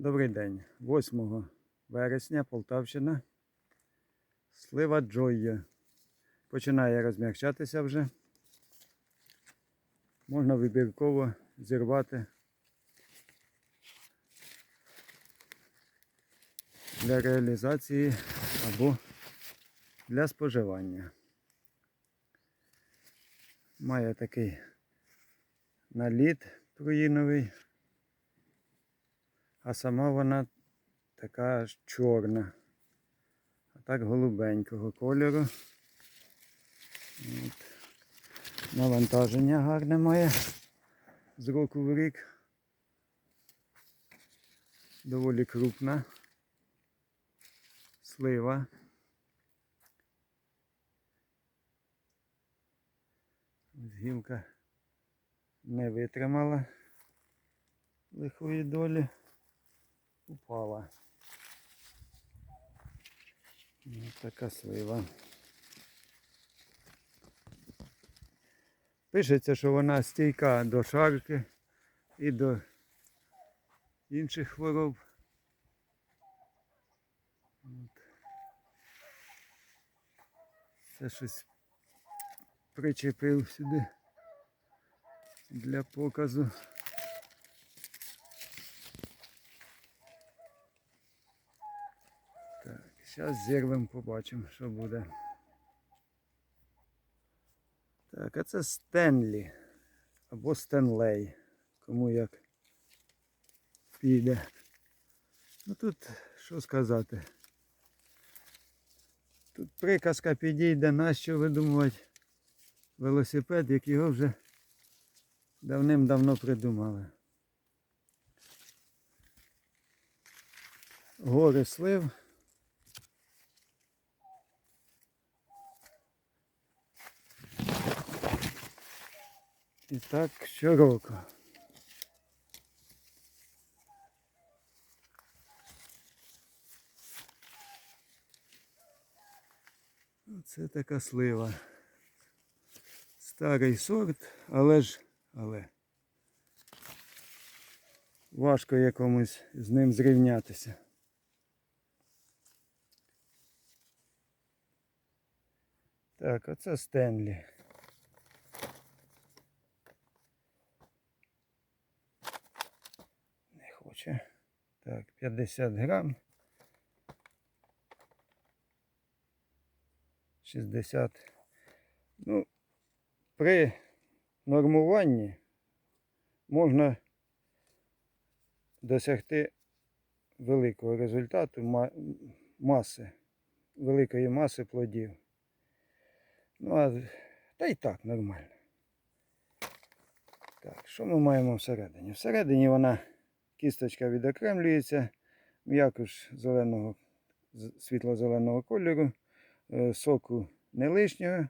Добрий день. 8 вересня Полтавщина. Слива Джойя. Починає розмягчатися вже. Можна вибірково зірвати для реалізації або для споживання. Має такий наліт пруїновий, а сама вона така ж чорна. А так голубенького кольору. От. Навантаження гарне має з року в рік. Доволі крупна. Слива. Гілка не витримала лихої долі, упала. Ось така слива. Пишеться, що вона стійка до шарки і до інших хвороб. Це щось причепив сюди для показу. Так, зараз зірвемо, побачимо, що буде. Так, а це Стенлі або Стенлей. Кому як піде. Ну тут що сказати. Тут приказка підійде, нащо видумувати велосипед, як його вже давним-давно придумали. Гори слив. І так щороку. Це така слива. Старий сорт, але ж, але важко якомусь з ним зрівнятися. Так, оце Стенлі. Не. Так, 50 грам. 60. Ну, при нормуванні можна досягти великого результату маси, великої маси плодів. Ну, а та й так нормально. Так, що ми маємо всередині? Всередині вона кісточка відокремлюється, м'якуш зеленого, світло-зеленого кольору, е, соку не лишнього.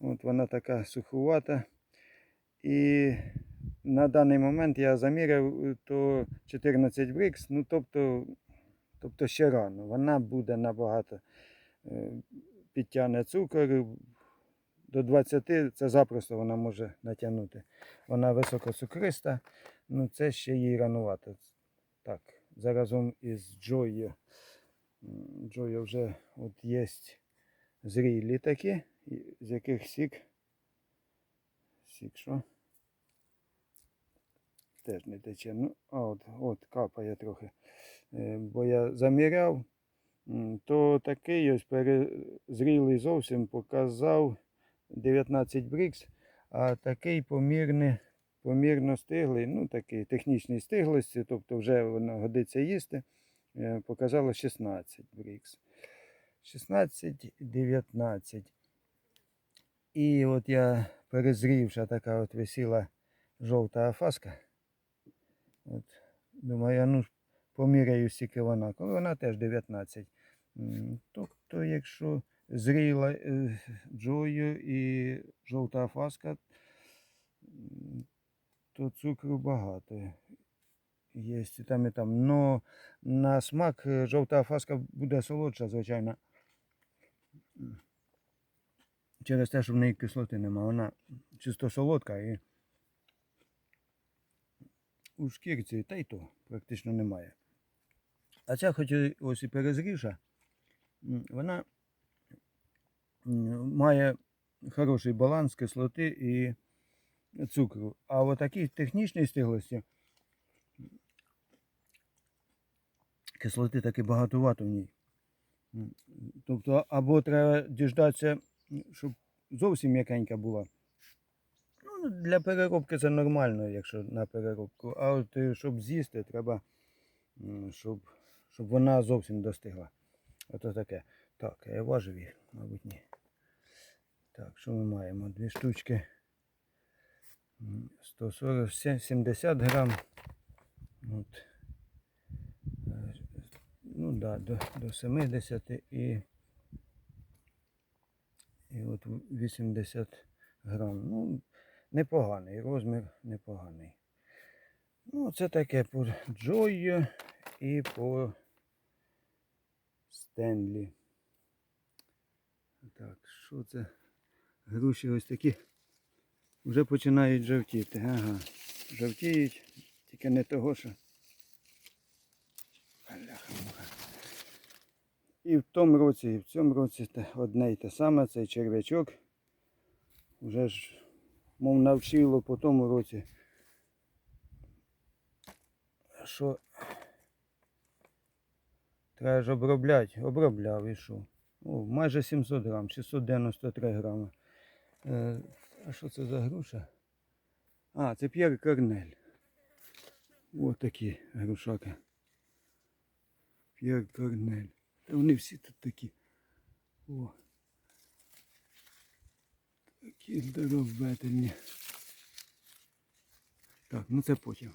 От вона така сухувата. І на даний момент я заміряв, е, то 14 брикс, ну тобто, тобто ще рано. Вона буде набагато е, підтягне цукор. До 20 це запросто вона може натягнути. Вона високоцукриста, ну це ще їй ранувато. Так, заразом із Джою. Джою вже от є зрілі такі, з яких сік. Сік що? Теж не тече. Ну, а от, от капає трохи. Е, Бо я заміряв, то такий ось перезрілий зовсім показав 19 брікс, а такий помірний, помірно стиглий, ну такий технічний стиглості, тобто вже воно годиться їсти, е, показало 16 брікс. 16, 19. І от я перезрівша така от висіла жовта афаска. От, думаю, ну поміряю скільки вона. Коли вона теж 19. Тобто, якщо зріла е, джою і жовта афаска, то цукру багато. Є і там і там. Но на смак е, жовта афаска буде солодша, звичайно. Через те, що в неї кислоти нема. Вона чисто солодка і у шкірці та й то практично немає. А ця хоч ось і перезріша, вона має хороший баланс кислоти і цукру. А в такій технічній стиглості кислоти таки багатувато в ній. Тобто, або треба діждатися, щоб зовсім м'якенька була. Ну, для переробки це нормально, якщо на переробку. А от е, щоб з'їсти, треба, щоб, щоб вона зовсім достигла. Ото таке. Так, я важив їх, мабуть, ні. Так, що ми маємо? Дві штучки. М, 140, сі- 70 грам. От. Ну да, до, до 70 і, і от 80 грам. Ну, непоганий, розмір непоганий. Ну, це таке по Джою і по Стенлі. Так, що це? Груші ось такі вже починають жовтіти. Ага. Жовтіють, тільки не того, що. І в тому році, і в цьому році одне й те саме, цей черв'ячок. Вже ж, мов навчило по тому році. Що треба ж обробляти, обробляв і що. О, майже 700 грам, 693 грами. А що це за груша? А, це П'єр Корнель. Ось такі грушаки. П'єр Корнель. Та вони всі тут такі. О. Такі здоровительні. Так, ну це потім.